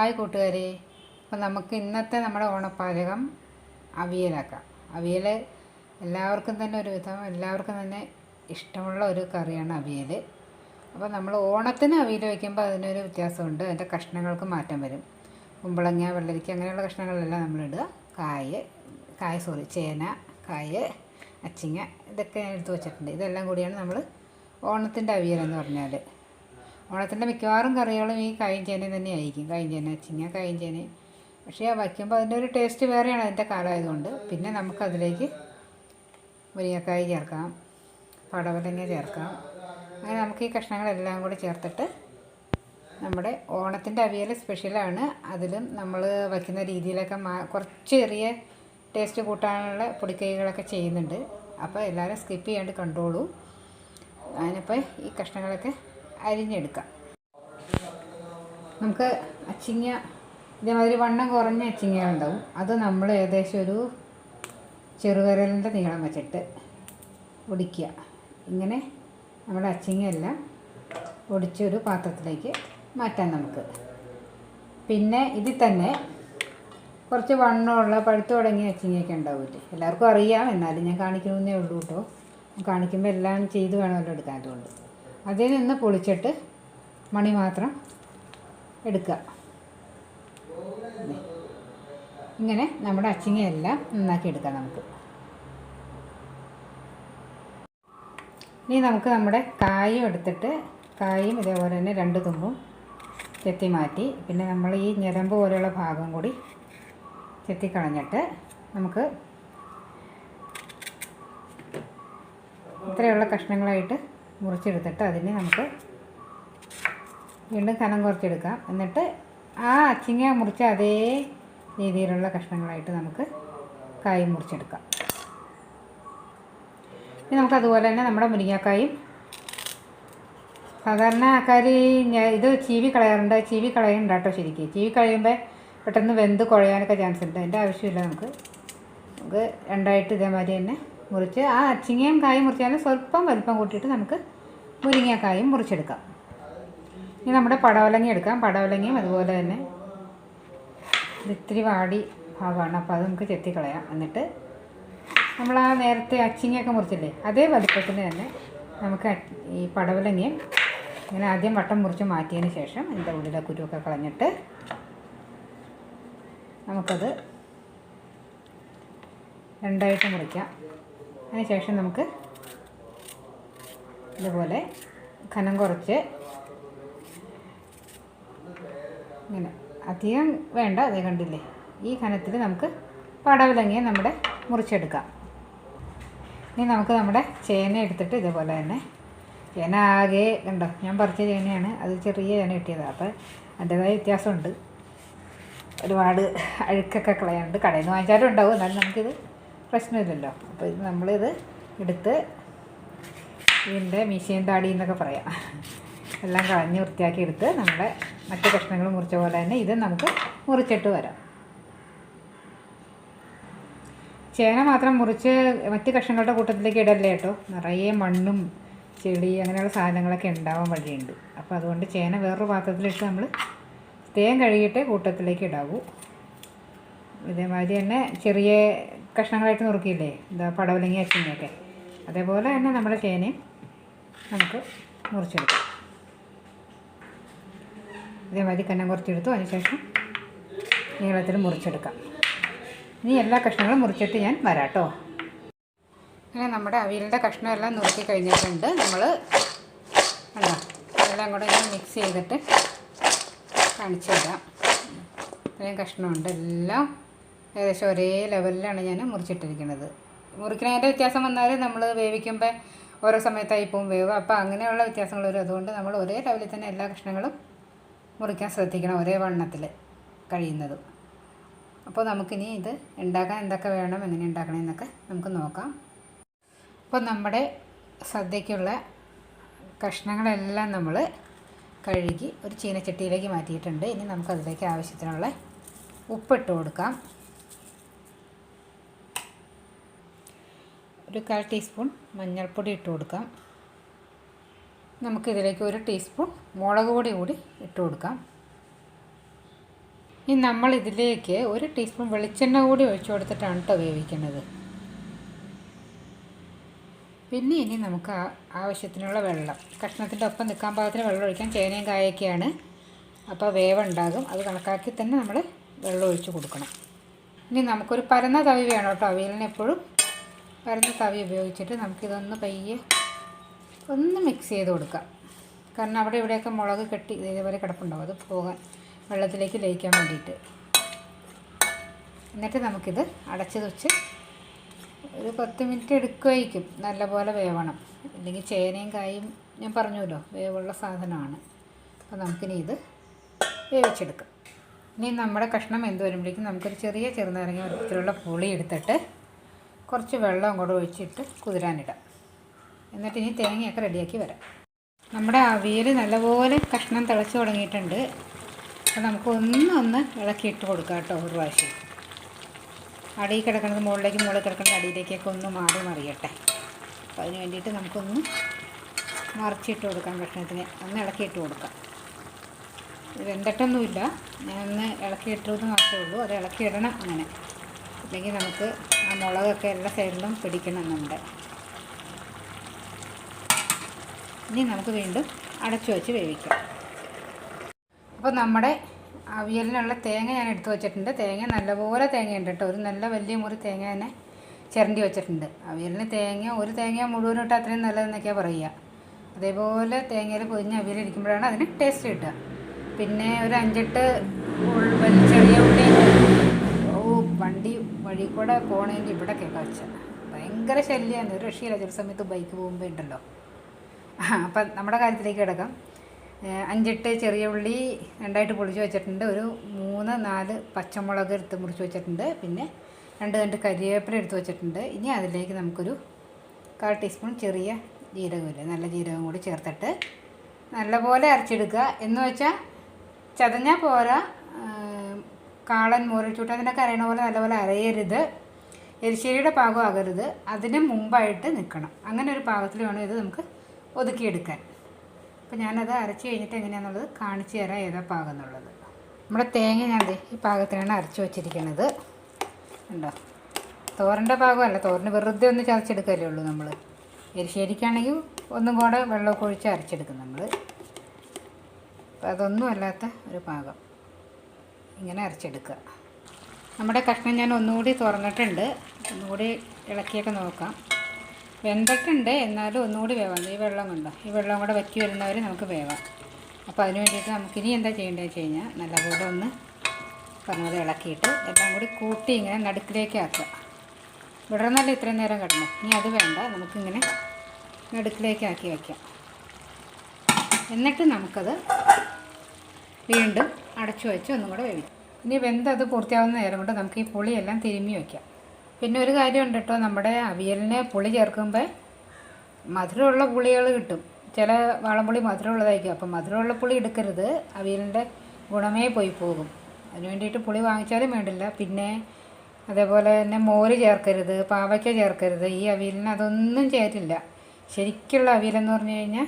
Hi കൂട്ടുകാരെ. അപ്പം നമുക്ക് ഇന്നത്തെ നമ്മുടെ ഓണപ്പാചകം അവിയലാക്കാം. അവിയൽ എല്ലാവർക്കും തന്നെ ഒരു വിധം എല്ലാവർക്കും തന്നെ ഇഷ്ടമുള്ള ഒരു കറിയാണ് അവിയൽ അപ്പോൾ നമ്മൾ ഓണത്തിന് അവിയൽ വയ്ക്കുമ്പോൾ അതിനൊരു വ്യത്യാസമുണ്ട്. അതിന്റെ കഷ്ണങ്ങൾക്ക് മാറ്റം വരും. കുമ്പളങ്ങ വെള്ളരിക്ക അങ്ങനെയുള്ള കഷ്ണങ്ങളെല്ലാം നമ്മളിടുക. കായ് കായ സോറി ചേന കായ് അച്ചിങ്ങ ഇതൊക്കെ ഞാൻ എടുത്ത് വെച്ചിട്ടുണ്ട്. ഇതെല്ലാം കൂടിയാണ് നമ്മൾ ഓണത്തിന്റെ അവിയലെന്ന് പറഞ്ഞാൽ ഓണത്തിന്റെ മിക്കവാറും കറികളും ഈ കായും തന്നെ ആയിരിക്കും. കായും ചിങ്ങ അച്ചിങ്ങ പക്ഷേ ആ വയ്ക്കുമ്പോൾ അതിന്റെ ഒരു ടേസ്റ്റ് വേറെയാണ് അതിന്റെ കാലമായതുകൊണ്ട്. പിന്നെ നമുക്കതിലേക്ക് മുരിങ്ങക്കായ് ചേർക്കാം. പടവലങ്ങ ചേർക്കാം. അങ്ങനെ നമുക്ക് ഈ കഷ്ണങ്ങളെല്ലാം കൂടി ചേർത്തിട്ട് നമ്മുടെ ഓണത്തിന്റെ അവിയൽ സ്പെഷ്യലാണ്. അതിലും നമ്മൾ വയ്ക്കുന്ന രീതിയിലൊക്കെ മാ കുറച്ച് ചെറിയ ടേസ്റ്റ് കൂട്ടാനുള്ള പൊടിക്കൈകളൊക്കെ ചെയ്യുന്നുണ്ട്. അപ്പോൾ എല്ലാവരും സ്കിപ്പ് ചെയ്യാണ്ട് കണ്ടോളൂ. അതിനിപ്പോൾ ഈ കഷ്ണങ്ങളൊക്കെ അരിഞ്ഞെടുക്കാം. നമുക്ക് അച്ചിങ്ങ ഇതേമാതിരി വണ്ണം കുറഞ്ഞ അച്ചിങ്ങകളുണ്ടാവും. അത് നമ്മൾ ഏകദേശം ഒരു ചെറുവിരലിന്റെ നീളം വെച്ചിട്ട് ഒടിക്കുക ഇങ്ങനെ നമ്മുടെ അച്ചിങ്ങയെല്ലാം ഒടിച്ചൊരു പാത്രത്തിലേക്ക് മാറ്റാം നമുക്ക്. പിന്നെ ഇതിൽ തന്നെ കുറച്ച് വണ്ണമുള്ള പഴുത്തു തുടങ്ങിയ അച്ചിങ്ങയൊക്കെ ഉണ്ടാവില്ലേ? എല്ലാവർക്കും അറിയാം. എന്നാലും ഞാൻ കാണിക്കണമെന്നേ ഉള്ളൂ കേട്ടോ. കാണിക്കുമ്പോൾ എല്ലാം ചെയ്ത് വേണമല്ലോ എടുക്കാൻ. അതുകൊണ്ട് അതിൽ നിന്ന് പൊളിച്ചിട്ട് മണി മാത്രം എടുക്കുക. ഇങ്ങനെ നമ്മുടെ അച്ചിങ്ങയെല്ലാം നന്നാക്കി എടുക്കാം നമുക്ക്. ഇനി നമുക്ക് നമ്മുടെ കായും എടുത്തിട്ട് കായും ഇതേപോലെ തന്നെ രണ്ട് തുമ്പും ചെത്തി മാറ്റി പിന്നെ നമ്മൾ ഈ ഞരമ്പ് പോലെയുള്ള ഭാഗം കൂടി ചെത്തിക്കളഞ്ഞിട്ട് നമുക്ക് ഇത്രയുള്ള കഷ്ണങ്ങളായിട്ട് മുറിച്ചെടുത്തിട്ട് അതിനെ നമുക്ക് വീണ്ടും കനം കുറച്ചെടുക്കാം. എന്നിട്ട് ആ അച്ചിങ്ങ മുറിച്ച അതേ രീതിയിലുള്ള കഷ്ണങ്ങളായിട്ട് നമുക്ക് കായ് മുറിച്ചെടുക്കാം. ഇനി നമുക്ക് അതുപോലെ തന്നെ നമ്മുടെ മുരിങ്ങക്കായും സാധാരണ ആൾക്കാർ ഞാൻ ഇത് ചീവി കളയാറുണ്ട്. ചീവി കളയുന്നുണ്ട് കേട്ടോ ശരിക്കും. ചീവി കളയുമ്പോൾ പെട്ടെന്ന് വെന്ത് കുഴയാനൊക്കെ ചാൻസ് ഉണ്ട്. അതിന്റെ ആവശ്യമില്ല നമുക്ക്. നമുക്ക് രണ്ടായിട്ട് ഇതേമാതിരി തന്നെ മുറിച്ച് ആ അച്ചിങ്ങയും കായും മുറിച്ചാലും സ്വല്പം വലിപ്പം കൂട്ടിയിട്ട് നമുക്ക് മുരിങ്ങക്കായും മുറിച്ചെടുക്കാം. ഇനി നമ്മുടെ പടവലങ്ങ എടുക്കാം. പടവലങ്ങയും അതുപോലെ തന്നെ ഇത് ഇത്തിരി വാടി ഭാഗമാണ്. അപ്പോൾ അത് നമുക്ക് ചെത്തിക്കളയാം. എന്നിട്ട് നമ്മൾ ആ നേരത്തെ അച്ചിങ്ങയൊക്കെ മുറിച്ചില്ലേ അതേ വലുപ്പത്തിന് തന്നെ നമുക്ക് ഈ പടവലങ്ങയും ഇങ്ങനെ ആദ്യം വട്ടം മുറിച്ച് മാറ്റിയതിന് ശേഷം എന്റെ ഉള്ളിലെ കുരുവൊക്കെ കളഞ്ഞിട്ട് നമുക്കത് രണ്ടായിട്ട് മുറിക്കാം. അതിന് ശേഷം നമുക്ക് ഇതുപോലെ കനം കുറച്ച് ഇങ്ങനെ അധികം വേണ്ട അതേ കണ്ടില്ലേ? ഈ കനത്തിൽ നമുക്ക് പടവിലങ്ങിയെ നമ്മുടെ മുറിച്ചെടുക്കാം. ഇനി നമുക്ക് നമ്മുടെ ചേന എടുത്തിട്ട് ഇതുപോലെ തന്നെ ചേന ആകെ കണ്ടോ ഞാൻ പറിച്ച ചേനയാണ്. അത് ചെറിയ ചേന കിട്ടിയതാണ് അപ്പോൾ അതിന്റെതായ വ്യത്യാസമുണ്ട്. ഒരുപാട് അഴുക്കൊക്കെ കളയാനുണ്ട് കടയിൽ നിന്ന് വാങ്ങിച്ചാലും ഉണ്ടാവും. എന്നാലും നമുക്കിത് പ്രശ്നമില്ലല്ലോ. അപ്പോൾ ഇത് നമ്മളിത് എടുത്ത് ഇതിന്റെ മീശയും താടി എന്നൊക്കെ പറയാം. എല്ലാം കളഞ്ഞ് വൃത്തിയാക്കി എടുത്ത് നമ്മുടെ മറ്റ് കഷ്ണങ്ങൾ മുറിച്ച പോലെ തന്നെ ഇത് നമുക്ക് മുറിച്ചിട്ട് വരാം. ചേന മാത്രം മുറിച്ച് മറ്റ് കഷ്ണങ്ങളുടെ കൂട്ടത്തിലേക്ക് ഇടല്ലേ കേട്ടോ? നിറയെ മണ്ണും ചെളി അങ്ങനെയുള്ള സാധനങ്ങളൊക്കെ ഉണ്ടാവാൻ വഴിയുണ്ട്. അപ്പോൾ അതുകൊണ്ട് ചേന വേറൊരു പാത്രത്തിലിട്ട് നമ്മൾ തേൻ കഴുകിയിട്ട് കൂട്ടത്തിലേക്ക് ഇടാവൂ. ഇതേമാതിരി തന്നെ ചെറിയ കഷ്ണങ്ങളായിട്ട് നുറുക്കിയില്ലേ? എന്താ പടവലങ്ങി അച്ചിങ്ങയൊക്കെ അതേപോലെ തന്നെ നമ്മുടെ ചേനയും നമുക്ക് മുറിച്ചെടുക്കാം. ഇതേമാതിരി കന്നം കുറച്ചെടുത്തു. അതിനുശേഷം നീളത്തിൽ മുറിച്ചെടുക്കാം. ഇനി എല്ലാ കഷ്ണങ്ങളും മുറിച്ചിട്ട് ഞാൻ വരാം കേട്ടോ അങ്ങനെ നമ്മുടെ അവിയലിന്റെ കഷ്ണം എല്ലാം നുറുക്കി കഴിഞ്ഞിട്ടുണ്ട്. നമ്മൾ അല്ല എല്ലാം കൂടെ ഞാൻ മിക്സ് ചെയ്തിട്ട് കാണിച്ചു തരാം ഇത്രയും കഷ്ണമുണ്ട്. എല്ലാം ഏകദേശം ഒരേ ലെവലിലാണ് ഞാൻ മുറിച്ചിട്ടിരിക്കുന്നത്. മുറിക്കുന്നതിന്റെ വ്യത്യാസം വന്നാൽ നമ്മൾ വേവിക്കുമ്പോൾ ഓരോ സമയത്തായി പോവും വേവ്. അപ്പോൾ അങ്ങനെയുള്ള വ്യത്യാസങ്ങൾ വരും. അതുകൊണ്ട് നമ്മൾ ഒരേ ലെവലിൽ തന്നെ എല്ലാ കഷ്ണങ്ങളും മുറിക്കാൻ ശ്രദ്ധിക്കണം ഒരേ വണ്ണത്തിൽ കഴിയുന്നതും. അപ്പോൾ നമുക്കിനി ഇത് ഉണ്ടാക്കാൻ എന്തൊക്കെ വേണം എങ്ങനെ ഉണ്ടാക്കണമെന്നൊക്കെ നമുക്ക് നോക്കാം. അപ്പോൾ നമ്മുടെ സദ്യക്കുള്ള കഷ്ണങ്ങളെല്ലാം നമ്മൾ കഴുകി ഒരു ചീനച്ചട്ടിയിലേക്ക് മാറ്റിയിട്ടുണ്ട്. ഇനി നമുക്കതിലേക്ക് ആവശ്യത്തിനുള്ള ഉപ്പിട്ട് കൊടുക്കാം. ഒരു കാൽ ടീസ്പൂൺ മഞ്ഞൾപ്പൊടി ഇട്ട് കൊടുക്കാം. നമുക്കിതിലേക്ക് ഒരു ടീസ്പൂൺ മുളക് പൊടി കൂടി ഇട്ട് കൊടുക്കാം. ഇനി നമ്മൾ ഇതിലേക്ക് ഒരു ടീസ്പൂൺ വെളിച്ചെണ്ണ കൂടി ഒഴിച്ചു കൊടുത്തിട്ടാണ് കേട്ടോ വേവിക്കുന്നത്. പിന്നെ ഇനി നമുക്ക് ആവശ്യത്തിനുള്ള വെള്ളം. കഷ്ണത്തിന്റെ ഒപ്പം നിൽക്കാൻ പാകത്തിന് വെള്ളം ഒഴിക്കാൻ ചേനയും കായൊക്കെയാണ്. അപ്പോൾ വേവുണ്ടാകും. അത് കണക്കാക്കി തന്നെ നമ്മൾ വെള്ളം ഒഴിച്ച് കൊടുക്കണം. ഇനി നമുക്കൊരു പരന്ന തവി വേണം കേട്ടോ അവിയലിന് എപ്പോഴും പരന്ന തവി ഉപയോഗിച്ചിട്ട് നമുക്കിതൊന്ന് പയ്യെ ഒന്ന് മിക്സ് ചെയ്ത് കൊടുക്കാം. കാരണം അവിടെ ഇവിടെയൊക്കെ മുളക് കെട്ടി ഇതേപോലെ കിടപ്പുണ്ടാവും. അത് പോകാൻ വെള്ളത്തിലേക്ക് ലയിക്കാൻ വേണ്ടിയിട്ട്. എന്നിട്ട് നമുക്കിത് അടച്ച് വെച്ച് ഒരു പത്ത് മിനിറ്റ് എടുക്കുമായിരിക്കും നല്ലപോലെ വേവണം. അല്ലെങ്കിൽ ചേനയും കായും ഞാൻ പറഞ്ഞല്ലോ വേവുള്ള സാധനമാണ്. അപ്പോൾ നമുക്കിനി ഇത് വേവിച്ചെടുക്കാം. ഇനി നമ്മുടെ കഷ്ണം എന്ത് വരുമ്പോഴേക്കും നമുക്കൊരു ചെറിയ ചെറുനാരങ്ങ വലുപ്പത്തിലുള്ള പുളി എടുത്തിട്ട് കുറച്ച് വെള്ളം കൂടെ ഒഴിച്ചിട്ട് കുതിരാനിടാം. എന്നിട്ട് ഇനി തേങ്ങയൊക്കെ റെഡിയാക്കി വരാം. നമ്മുടെ അവിയൽ നല്ലപോലെ കഷ്ണം തിളച്ച് തുടങ്ങിയിട്ടുണ്ട്. അപ്പോൾ നമുക്ക് ഒന്നൊന്ന് ഇളക്കിയിട്ട് കൊടുക്കാം കേട്ടോ ഒരു പ്രാവശ്യം. അടിയിൽ കിടക്കുന്നത് മുകളിലേക്ക് മുകളിൽ കിടക്കുന്നത് അടിയിലേക്കൊക്കെ ഒന്ന് മാറി മറിയട്ടെ. അപ്പോൾ അതിന് വേണ്ടിയിട്ട് നമുക്കൊന്ന് മറിച്ചിട്ട് കൊടുക്കാം കഷ്ണത്തിന്. ഒന്ന് ഇളക്കിയിട്ട് കൊടുക്കാം. വെന്തിട്ടൊന്നുമില്ല. ഞാനൊന്ന് ഇളക്കിയിട്ടത് മാത്രമേ ഉള്ളൂ. അത് ഇളക്കിയിടണം അങ്ങനെ. അല്ലെങ്കിൽ നമുക്ക് ആ മുളകൊക്കെ എല്ലാ സൈഡിലും പിടിക്കണം നമ്മുടെ ഇനി നമുക്ക് വീണ്ടും അടച്ചു വെച്ച് വേവിക്കാം. അപ്പോൾ നമ്മുടെ അവിയലിനുള്ള തേങ്ങ ഞാൻ എടുത്തു വെച്ചിട്ടുണ്ട്. തേങ്ങ നല്ലപോലെ തേങ്ങയുണ്ട് കേട്ടോ. ഒരു നല്ല വലിയ മുറി തേങ്ങ തന്നെ ചിരണ്ടി വെച്ചിട്ടുണ്ട്. അവിയലിന് തേങ്ങ ഒരു തേങ്ങ മുഴുവനും ഇട്ട് അത്രയും നല്ലതെന്നൊക്കെയാണ് പറയുക. അതേപോലെ തേങ്ങയിൽ പൊതിഞ്ഞ് അവിയലിരിക്കുമ്പോഴാണ് അതിന് ടേസ്റ്റ് കിട്ടുക. പിന്നെ ഒരു അഞ്ചെട്ട് ഉൾ- വലിയ ചെറിയ ഉള്ളി ഓ വണ്ടി വഴി കൂടെ പോകണമെങ്കിൽ ഇവിടെ വെച്ച. ഭയങ്കര ശല്യമാണ് ഒരു രക്ഷയില്ല. ചില സമയത്ത് ബൈക്ക് പോകുമ്പോൾ ഉണ്ടല്ലോ. അപ്പം നമ്മുടെ കാര്യത്തിലേക്ക് കിടക്കാം. അഞ്ചെട്ട് ചെറിയ ഉള്ളി രണ്ടായിട്ട് പൊളിച്ച് വെച്ചിട്ടുണ്ട്. ഒരു മൂന്ന് നാല് പച്ചമുളക് എടുത്ത് മുറിച്ച് വെച്ചിട്ടുണ്ട്. പിന്നെ രണ്ട് രണ്ട് കരിവേപ്പില എടുത്ത് വെച്ചിട്ടുണ്ട്. ഇനി അതിലേക്ക് നമുക്കൊരു കാൽ ടീസ്പൂൺ ചെറിയ ജീരകമില്ല നല്ല ജീരകം കൂടി ചേർത്തിട്ട് നല്ലപോലെ അരച്ചെടുക്കുക. എന്ന് വെച്ചാൽ ചതഞ്ഞാൽ പോരാ. കാളൻ മുറിച്ചൂട്ട് അതിനൊക്കെ അറിയണ പോലെ നല്ലപോലെ അരയരുത്. എരിശ്ശേരിയുടെ പാകം ആകരുത്. അതിന് മുമ്പായിട്ട് നിൽക്കണം. അങ്ങനെ ഒരു പാകത്തിൽ വേണം ഇത് നമുക്ക് ഒതുക്കിയെടുക്കാൻ. അപ്പോൾ ഞാനത് അരച്ച് കഴിഞ്ഞിട്ട് എങ്ങനെയാണെന്നുള്ളത് കാണിച്ചു തരാം ഏതാ പാകം എന്നുള്ളത്. നമ്മുടെ തേങ്ങ ഞാൻ ഈ പാകത്തിനാണ് അരച്ച് വെച്ചിരിക്കുന്നത് ഉണ്ടോ തോരന്റെ പാകമല്ല തോരന് വെറുതെ ഒന്ന് ചതച്ചെടുക്കല്ലേ ഉള്ളൂ നമ്മൾ എരിശ്ശേരിക്കാണെങ്കിൽ ഒന്നും കൂടെ വെള്ളമൊക്കെ ഒഴിച്ച് അരച്ചെടുക്കും നമ്മൾ അതൊന്നും അല്ലാത്ത ഒരു പാകം. ഇങ്ങനെ അരച്ചെടുക്കുക. നമ്മുടെ കഷ്ണം ഞാൻ ഒന്നുകൂടി തുറന്നിട്ടുണ്ട്. ഒന്നുകൂടി ഇളക്കിയൊക്കെ നോക്കാം. വെന്തിട്ടുണ്ട്. എന്നാലും ഒന്നുകൂടി വേവാം. ഈ വെള്ളം കണ്ടോ? ഈ വെള്ളം കൂടെ വറ്റി വരുന്നവരെ നമുക്ക് വേവാം. അപ്പോൾ അതിന് വേണ്ടിയിട്ട് നമുക്കിനി എന്താ ചെയ്യേണ്ടത് വെച്ച് കഴിഞ്ഞാൽ നല്ലപോലെ ഒന്ന് പറഞ്ഞത് ഇളക്കിയിട്ട് എല്ലാം കൂടി കൂട്ടി ഇങ്ങനെ നടുക്കിലേക്ക് ആക്കുക. വിടർന്നല്ല ഇത്രയും നേരം കിടന്നു? ഇനി അത് വേണ്ട. നമുക്കിങ്ങനെ നടുക്കിലേക്ക് ആക്കി വയ്ക്കാം. എന്നിട്ട് നമുക്കത് വീണ്ടും അടച്ചു വെച്ച് ഒന്നും കൂടെ വേവിക്കും. ഇനി വെന്തത് പൂർത്തിയാവുന്ന നേരം കൊണ്ട് നമുക്ക് ഈ പുളിയെല്ലാം തിരുമ്മി വയ്ക്കാം പിന്നെ ഒരു കാര്യമുണ്ട് കേട്ടോ നമ്മുടെ അവിയലിന് പുളി ചേർക്കുമ്പോൾ മധുരമുള്ള പുളികൾ കിട്ടും. ചില വാളംപുളി മധുരമുള്ളതായിരിക്കും. അപ്പം മധുരമുള്ള പുളി എടുക്കരുത്. അവിയലിന്റെ ഗുണമേ പോയി പോകും. അതിന് വേണ്ടിയിട്ട് പുളി വാങ്ങിച്ചാലും വേണ്ടില്ല. പിന്നെ അതേപോലെ തന്നെ മോര് ചേർക്കരുത് പാവയ്ക്ക ചേർക്കരുത്. ഈ അവിയലിന് അതൊന്നും ചേരില്ല. ശരിക്കുള്ള അവിയലെന്ന് പറഞ്ഞു കഴിഞ്ഞാൽ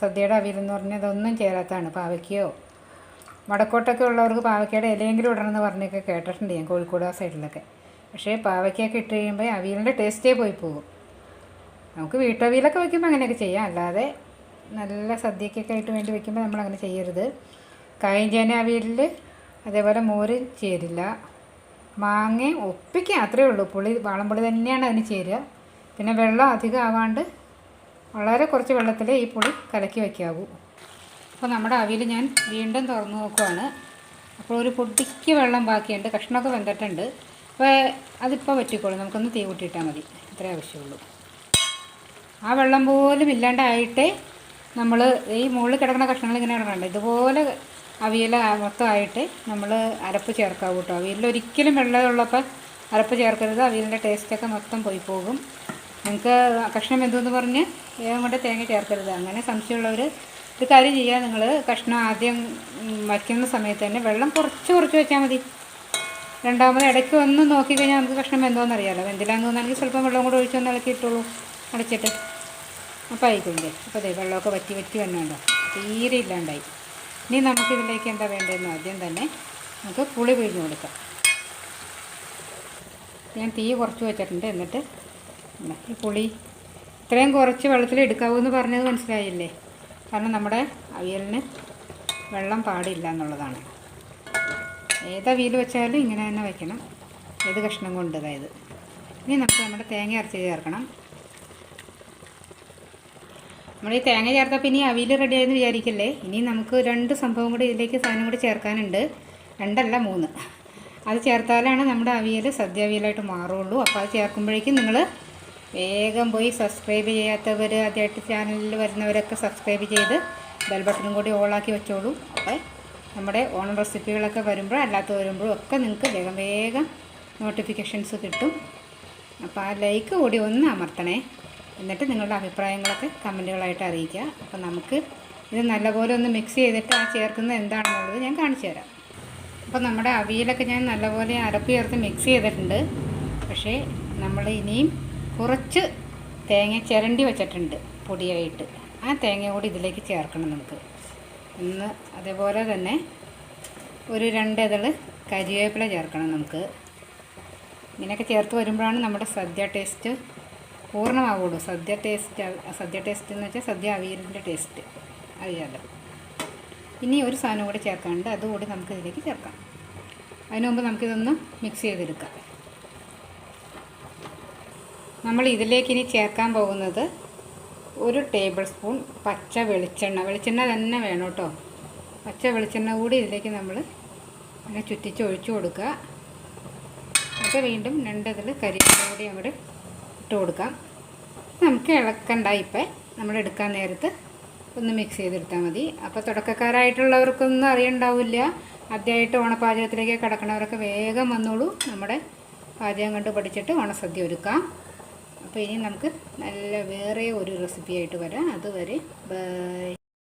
സദ്യയുടെ അവിയലെന്ന് പറഞ്ഞാൽ അതൊന്നും ചേരാത്തതാണ്. പാവയ്ക്കയോ വടക്കോട്ടൊക്കെ ഉള്ളവർക്ക് പാവയ്ക്കയുടെ ഇലയെങ്കിലും ഇടണമെന്ന് പറഞ്ഞൊക്കെ കേട്ടിട്ടുണ്ട് ഞാൻ കോഴിക്കോട് ആ സൈഡിലൊക്കെ. പക്ഷേ പാവയ്ക്കൊക്കെ ഇട്ട് കഴിയുമ്പോൾ അവിയലിന്റെ ടേസ്റ്റേ പോയി പോകും. നമുക്ക് വീട്ടവിയിലൊക്കെ വയ്ക്കുമ്പോൾ അങ്ങനെയൊക്കെ ചെയ്യാം. അല്ലാതെ നല്ല സദ്യക്കൊക്കെ ആയിട്ട് വേണ്ടി വയ്ക്കുമ്പോൾ നമ്മൾ അങ്ങനെ ചെയ്യരുത്. കായഞ്ചേന ചേന അവിയലിൽ അതേപോലെ മോര് ചേരില്ല. മാങ്ങ ഒപ്പിക്കുക അത്രയേ ഉള്ളൂ. പുളി വാളംപുളി തന്നെയാണ് അതിന് ചേരുക. പിന്നെ വെള്ളം അധികം ആവാണ്ട് വളരെ കുറച്ച് വെള്ളത്തിൽ ഈ പുളി കലക്കി വയ്ക്കാവൂ അപ്പോൾ നമ്മുടെ അവിയൽ ഞാൻ വീണ്ടും തുറന്നു നോക്കുവാണ്. അപ്പോൾ ഒരു പൊടിക്ക് വെള്ളം ബാക്കിയുണ്ട്. കഷ്ണമൊക്കെ വെന്തിട്ടുണ്ട്. അപ്പോൾ അതിപ്പോൾ പറ്റിക്കോളും നമുക്കൊന്ന് തീ കൂട്ടിയിട്ടാൽ മതി. അത്രേ ആവശ്യമുള്ളൂ. ആ വെള്ളം പോലും ഇല്ലാണ്ടായിട്ടേ നമ്മൾ ഈ മുകളിൽ കിടക്കുന്ന കഷ്ണങ്ങൾ ഇങ്ങനെ ഇടണുണ്ട്. ഇതുപോലെ അവിയൽ മൊത്തമായിട്ട് നമ്മൾ അരപ്പ് ചേർക്കാവൂ കേട്ടോ. അവിയലിൽ ഒരിക്കലും വെള്ളമുള്ളപ്പോൾ അരപ്പ് ചേർക്കരുത്. അവിയലിന്റെ ടേസ്റ്റൊക്കെ മൊത്തം പോയി പോകും. നിങ്ങൾക്ക് കഷ്ണം എന്തെന്ന് പറഞ്ഞ് ഏതും കൊണ്ട് തേങ്ങ ചേർക്കരുത്. അങ്ങനെ സംശയമുള്ളവർ ഒരു കാര്യം ചെയ്യുക നിങ്ങൾ കഷ്ണം ആദ്യം വയ്ക്കുന്ന സമയത്ത് തന്നെ വെള്ളം കുറച്ച് കുറച്ച് വെച്ചാൽ മതി. രണ്ടാമത് ഇടയ്ക്ക് ഒന്ന് നോക്കിക്കഴിഞ്ഞാൽ നമുക്ക് കഷ്ണം എന്തോന്ന് അറിയാമല്ലോ വെന്തിലാന്ന് തോന്നുകയാണെങ്കിൽ സ്വല്പം വെള്ളം കൂടെ ഒഴിച്ചൊന്ന് ഇളക്കി ഇട്ടോളൂ അടച്ചിട്ട്. അപ്പോൾ ആയിക്കോണ്ടേ അപ്പോൾ അതെ വെള്ളമൊക്കെ വറ്റി വറ്റി വന്നുണ്ടോ. തീരെ ഇല്ലാണ്ടായി. ഇനി നമുക്ക് ഇതിലേക്ക് എന്താ വേണ്ടതെന്ന് ആദ്യം തന്നെ നമുക്ക് പുളി പിഴിഞ്ഞ് കൊടുക്കാം. ഞാൻ തീ കുറച്ച് വെച്ചിട്ടുണ്ട്. എന്നിട്ട് പുളി ഇത്രയും കുറച്ച് വെള്ളത്തിൽ എടുക്കാവൂ എന്ന് പറഞ്ഞത് മനസ്സിലായില്ലേ? കാരണം നമ്മുടെ അവിയലിന് വെള്ളം പാടില്ല എന്നുള്ളതാണ്. ഏത് അവിയൽ വെച്ചാലും ഇങ്ങനെ തന്നെ വയ്ക്കണം ഏത് കഷ്ണം കൊണ്ട് അതായത് ഇനി നമുക്ക് നമ്മുടെ തേങ്ങ അരച്ച് ചേർക്കണം. നമ്മൾ ഈ തേങ്ങ ചേർത്താൽ പിന്നെ ഈ അവിയൽ റെഡിയായെന്ന് വിചാരിക്കല്ലേ? ഇനി നമുക്ക് രണ്ട് സംഭവം കൂടി ഇതിലേക്ക് സാധനം കൂടി ചേർക്കാനുണ്ട്. രണ്ടല്ല മൂന്ന്. അത് ചേർത്താലാണ് നമ്മുടെ അവിയൽ സദ്യ അവിയലായിട്ട് മാറുള്ളൂ. അപ്പോൾ അത് ചേർക്കുമ്പോഴേക്കും നിങ്ങൾ വേഗം പോയി സബ്സ്ക്രൈബ് ചെയ്യാത്തവർ ആദ്യമായിട്ട് ചാനലിൽ വരുന്നവരൊക്കെ സബ്സ്ക്രൈബ് ചെയ്ത് ബെൽ ബട്ടണും കൂടി ഓളാക്കി വെച്ചോളൂ. അപ്പോൾ നമ്മുടെ ഓണം റെസിപ്പികളൊക്കെ വരുമ്പോഴും അല്ലാത്ത വരുമ്പോഴും ഒക്കെ നിങ്ങൾക്ക് വേഗം വേഗം നോട്ടിഫിക്കേഷൻസ് കിട്ടും. അപ്പോൾ ആ ലൈക്ക് കൂടി ഒന്ന് അമർത്തണേ. എന്നിട്ട് നിങ്ങളുടെ അഭിപ്രായങ്ങളൊക്കെ കമന്റുകളായിട്ട് അറിയിക്കുക. അപ്പോൾ നമുക്ക് ഇത് നല്ലപോലെ ഒന്ന് മിക്സ് ചെയ്തിട്ട് ആ ചേർക്കുന്നത് എന്താണെന്നുള്ളത് ഞാൻ കാണിച്ചു തരാം. അപ്പോൾ നമ്മുടെ അവിയലൊക്കെ ഞാൻ നല്ലപോലെ അരപ്പ് ചേർത്ത് മിക്സ് ചെയ്തിട്ടുണ്ട്. പക്ഷേ നമ്മൾ ഇനിയും കുറച്ച് തേങ്ങ ചിരണ്ടി വെച്ചിട്ടുണ്ട് പൊടിയായിട്ട്. ആ തേങ്ങ കൂടി ഇതിലേക്ക് ചേർക്കണം നമുക്ക്. ഒന്ന് അതേപോലെ തന്നെ ഒരു രണ്ട് ഇതൾ കരിവേപ്പില ചേർക്കണം നമുക്ക്. ഇങ്ങനെയൊക്കെ ചേർത്ത് വരുമ്പോഴാണ് നമ്മുടെ സദ്യ ടേസ്റ്റ് പൂർണമാവുള്ളൂ. സദ്യ ടേസ്റ്റ് സദ്യ ടേസ്റ്റ് എന്ന് വെച്ചാൽ സദ്യ അവിയലിന്റെ ടേസ്റ്റ് അറിയാമല്ലോ ഇനി ഒരു സാധനം കൂടി ചേർക്കാനുണ്ട്. അതുകൂടി നമുക്ക് ഇതിലേക്ക് ചേർക്കാം. അതിനു മുമ്പ് നമുക്കിതൊന്ന് മിക്സ് ചെയ്തെടുക്കാം. നമ്മൾ ഇതിലേക്ക് ഇനി ചേർക്കാൻ പോകുന്നത് ഒരു ടേബിൾ സ്പൂൺ പച്ച വെളിച്ചെണ്ണ. വെളിച്ചെണ്ണ തന്നെ വേണം കേട്ടോ. പച്ച വെളിച്ചെണ്ണ കൂടി ഇതിലേക്ക് നമ്മൾ അങ്ങനെ ചുറ്റിച്ച് ഒഴിച്ചു കൊടുക്കുക. എന്നിട്ട് വീണ്ടും രണ്ടതിൽ കരിപ്പൂടി കൂടി അങ്ങോട്ട് ഇട്ട് കൊടുക്കാം. നമുക്ക് ഇളക്കണ്ട ഇപ്പം. നമ്മൾ എടുക്കാൻ നേരത്ത് ഒന്ന് മിക്സ് ചെയ്തെടുത്താൽ മതി. അപ്പോൾ തുടക്കക്കാരായിട്ടുള്ളവർക്കൊന്നും അറിയണ്ടാവില്ല. ആദ്യമായിട്ട് ഓണപ്പാചകത്തിലേക്ക് കിടക്കണവരൊക്കെ വേഗം വന്നോളൂ. നമ്മുടെ പാചകം കണ്ട് പഠിച്ചിട്ട് ഓണസദ്യ ഒരുക്കാം. അപ്പോൾ ഇനി നമുക്ക് നല്ല വേറെ ഒരു റെസിപ്പി ആയിട്ട് വരാം. അതുവരെ ബൈ.